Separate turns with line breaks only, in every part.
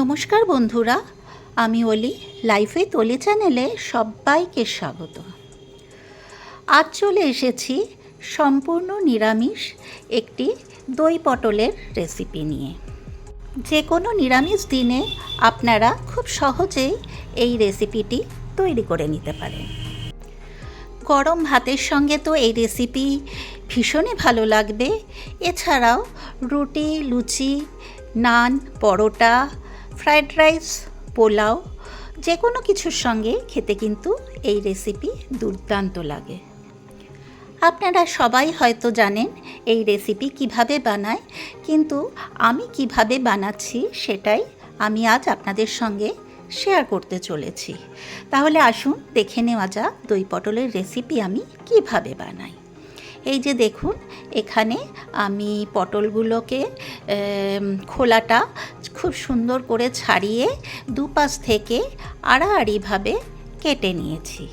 নমস্কার বন্ধুরা, আমি অলি লাইফে তলি চ্যানেলে সবাইকে স্বাগত। আজ চলে এসেছি সম্পূর্ণ নিরামিষ একটি দই পটলের রেসিপি নিয়ে। যে কোনো নিরামিষ দিনে আপনারা খুব সহজেই এই রেসিপিটি তৈরি করে নিতে পারেন। গরম ভাতের সঙ্গে তো এই রেসিপি ভীষণই ভালো লাগবে। এছাড়াও রুটি, লুচি, নান, পরোটা ফ্রায়েড রাইস, পোলাও যে কোনো কিছুর সঙ্গে খেতে কিন্তু এই রেসিপি দুর্দান্ত লাগে। আপনারা সবাই হয়তো জানেন এই রেসিপি কীভাবে বানায়, কিন্তু আমি কীভাবে বানাচ্ছি সেটাই আমি আজ আপনাদের সঙ্গে শেয়ার করতে চলেছি। তাহলে আসুন দেখে নেওয়া যাক দই পটলের রেসিপি আমি কীভাবে বানাই। এই যে দেখুন, এখানে আমি পটলগুলোকে খোলাটা খুব সুন্দর করে ছাড়িয়ে দুপাশ থেকে আড়াআড়িভাবে কেটে নিয়েছি।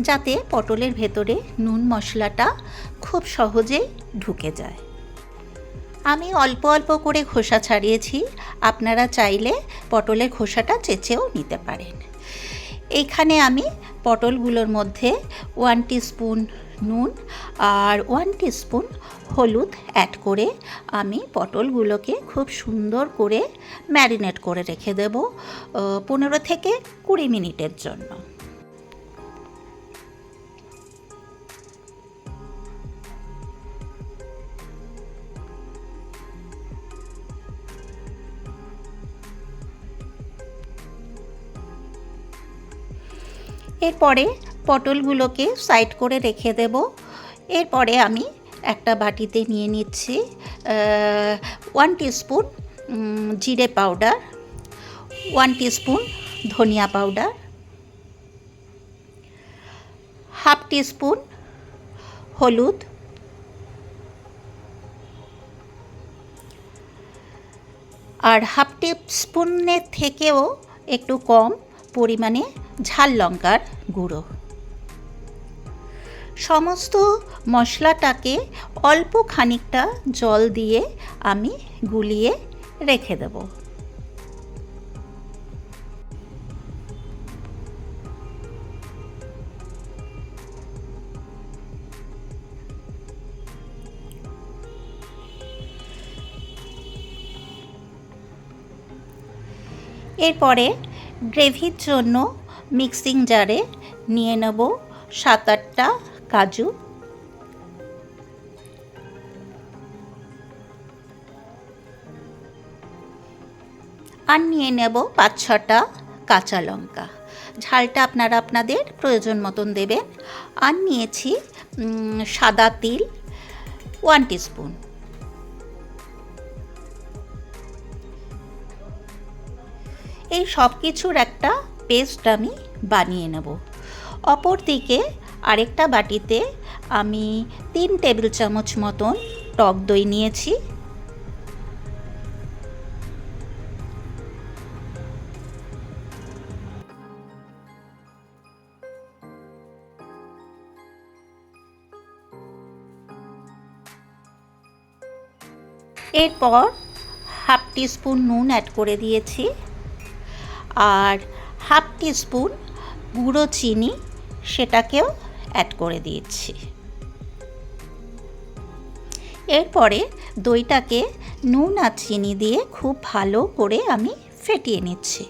যাতে পটলের ভেতরে নুন মশলাটা খুব সহজেই ঢুকে যায়। আমি অল্প অল্প করে খোসা ছাড়িয়েছি, আপনারা চাইলে পটলের খোসাটা চেঁচেও নিতে পারেন। এইখানে আমি পটলগুলোর মধ্যে ওয়ান স্পুন নুন আর ওয়ান স্পুন হলুদ অ্যাড করে আমি পটলগুলোকে খুব সুন্দর করে ম্যারিনেট করে রেখে দেব পনেরো থেকে কুড়ি মিনিটের জন্য। এরপরে পটলগুলোকে সাইড করে রেখে দেব। এরপরে আমি একটা বাটিতে নিয়ে নিচ্ছি ওয়ান টিস্পুন জিরে পাউডার ওয়ান টিস্পুন ধনিয়া পাউডার হাফ টিস্পুন হলুদ, আর হাফ টিস্পুনের থেকেও একটু কম পরিমাণে ঝাল লঙ্কার গুঁড়ো। সমস্ত মশলাটাকে অল্প খানিকটা জল দিয়ে আমি গুলিয়ে রেখে দেব। এরপরে গ্রেভির জন্য মিক্সিং জারে নিয়ে নেব সাত আটটা কাজু। আর নিয়ে নেব পাঁচ ছটা কাঁচা লঙ্কা। ঝালটা আপনারা আপনাদের প্রয়োজন মতন দেবেন। আর নিয়েছি সাদা তিল ওয়ান টিস্পুন এই সব কিছুর একটা পেস্ট আমি বানিয়ে নেব। অপর দিকে আরেকটা বাটিতে আমি তিন টেবিল চামচ মতন টক দই নিয়েছি। এরপর হাফ টিস্পুন নুন অ্যাড করে দিয়েছি। আর হাফ টিস্পুন গুঁড়ো চিনি, সেটাকেও অ্যাড করে দিয়েছি। এরপরে দইটাকে নুন আর চিনি দিয়ে খুব ভালো করে আমি ফেটিয়ে নিচ্ছি।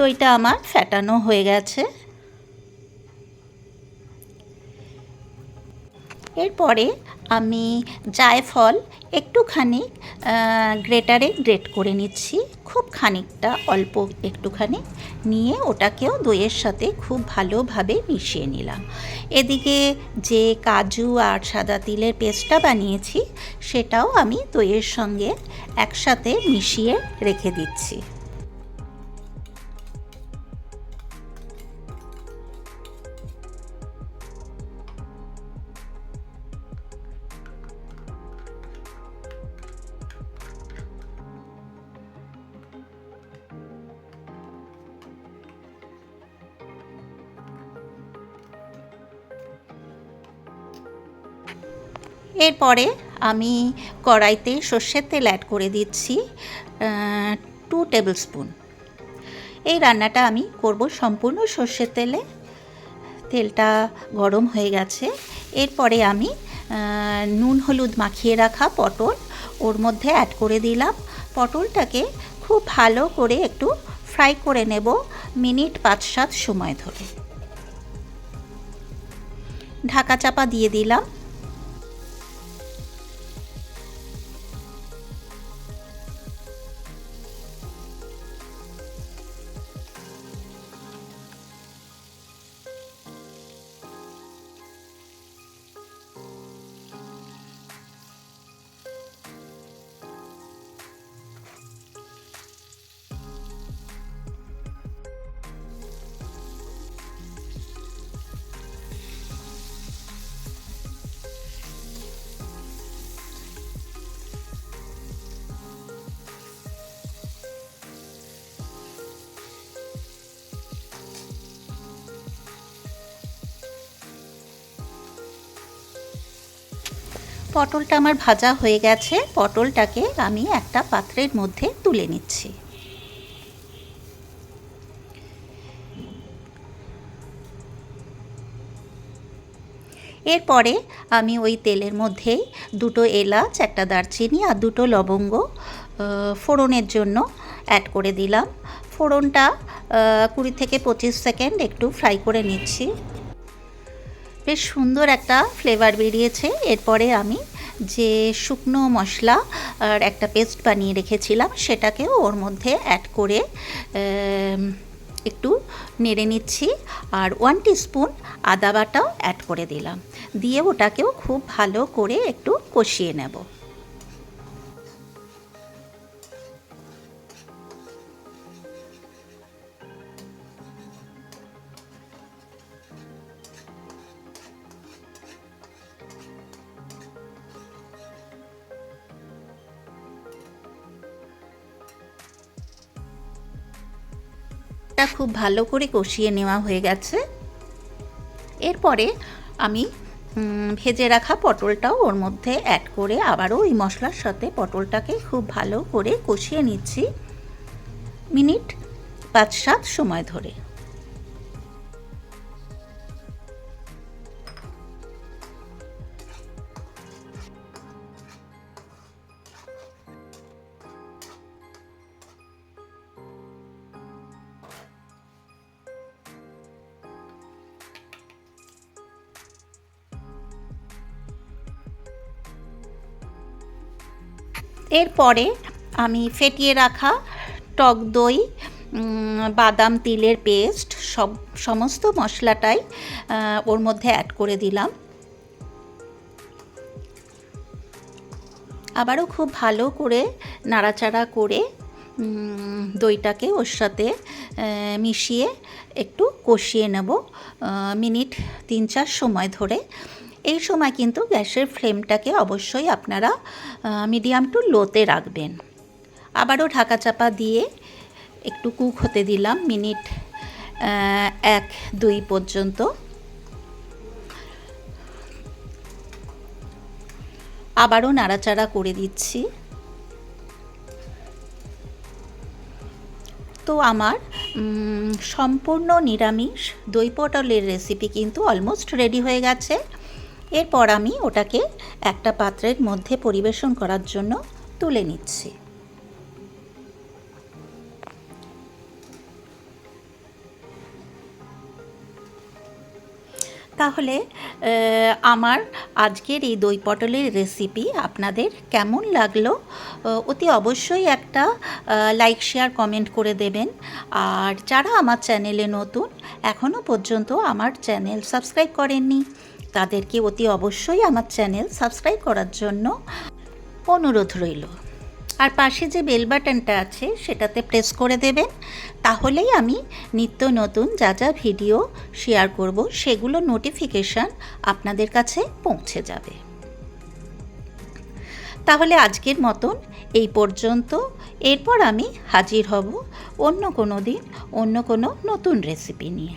দইটা আমার ফেটানো হয়ে গেছে। এরপরে আমি জায়ফল একটুখানি গ্রেটারে গ্রেট করে নিচ্ছি। খুব খানিকটা অল্প একটুখানি নিয়ে ওটাকেও দইয়ের সাথে খুব ভালোভাবে মিশিয়ে নিলাম। এদিকে যে কাজু আর সাদা তিলের পেস্টটা বানিয়েছি, সেটাও আমি দইয়ের সঙ্গে একসাথে মিশিয়ে রেখে দিচ্ছি। এরপরে আমি কড়াইতে সর্ষের তেল অ্যাড করে দিচ্ছি টু টেবিল স্পুন এই রান্নাটা আমি করব সম্পূর্ণ সর্ষের তেলে। তেলটা গরম হয়ে গেছে। এরপরে আমি নুন হলুদ মাখিয়ে রাখা পটল, ওর মধ্যে অ্যাড করে দিলাম। পটলটাকে খুব ভালো করে একটু ফ্রাই করে নেব মিনিট পাঁচ সাত সময় ধরে। ঢাকা চাপা দিয়ে দিলাম। পটলটা আমার ভাজা হয়ে গেছে। পটলটাকে আমি একটা পাত্রের মধ্যে তুলে নিচ্ছি। এরপরে আমি ওই তেলের মধ্যেই দুটো এলাচ, একটা দারচিনি আর দুটো লবঙ্গ ফোড়নের জন্য অ্যাড করে দিলাম। ফোড়নটা কুড়ি থেকে পঁচিশ সেকেন্ড একটু ফ্রাই করে নিচ্ছি। বেশ সুন্দর একটা ফ্লেভার বেরিয়েছে। এরপরে আমি যে শুকনো মশলা আর একটা পেস্ট বানিয়ে রেখেছিলাম, সেটাকেও ওর মধ্যে অ্যাড করে একটু নেড়ে নিচ্ছি আর ওয়ান স্পুন আদা বাটাও অ্যাড করে দিলাম। দিয়ে ওটাকেও খুব ভালো করে একটু কষিয়ে নেব। এটা খুব ভালো করে কষিয়ে নেওয়া হয়ে গেছে। এরপরে আমি ভেজে রাখা পটলটাও ওর মধ্যে অ্যাড করে আবারও ওই মশলার সাথে পটলটাকে খুব ভালো করে কষিয়ে নিচ্ছি। মিনিট পাঁচ সাত সময় ধরে। এরপরে আমি ফেটিয়ে রাখা টক দই বাদাম তিলের পেস্ট, সব সমস্ত মশলাটাই ওর মধ্যে অ্যাড করে দিলাম। আবারও খুব ভালো করে নাড়াচাড়া করে দইটাকে ওর সাথে মিশিয়ে একটু কষিয়ে নেব। মিনিট তিন চার সময় ধরে। এই সময় কিন্তু গ্যাসের ফ্লেমটাকে অবশ্যই আপনারা মিডিয়াম টু লোতে রাখবেন। আবারও ঢাকা চাপা দিয়ে একটু কুক হতে দিলাম, মিনিট এক, দুই পর্যন্ত। আবারও নাড়াচাড়া করে দিচ্ছি। তো আমার সম্পূর্ণ নিরামিষ দই পটলের রেসিপি কিন্তু অলমোস্ট রেডি হয়ে গেছে। এরপর আমি ওটাকে একটা পাত্রের মধ্যে পরিবেশন করার জন্য তুলে নিচ্ছি। তাহলে আমার আজকের এই দই পটলের রেসিপি আপনাদের কেমন লাগল? অতি অবশ্যই একটা লাইক শেয়ার কমেন্ট করে দেবেন। আর যারা আমার চ্যানেলে নতুন এখনও পর্যন্ত আমার চ্যানেল সাবস্ক্রাইব করেননি তাদেরকে অতি অবশ্যই আমার চ্যানেল সাবস্ক্রাইব করার জন্য অনুরোধ রইল। আর পাশে যে বেল বাটনটা আছে, সেটাতে প্রেস করে দেবেন। তাহলেই আমি নিত্য নতুন যা যা ভিডিও শেয়ার করব, সেগুলো নোটিফিকেশান আপনাদের কাছে পৌঁছে যাবে। তাহলে আজকের মতন এই পর্যন্ত। এরপর আমি হাজির হব অন্য কোনো দিন, অন্য কোনো নতুন রেসিপি নিয়ে।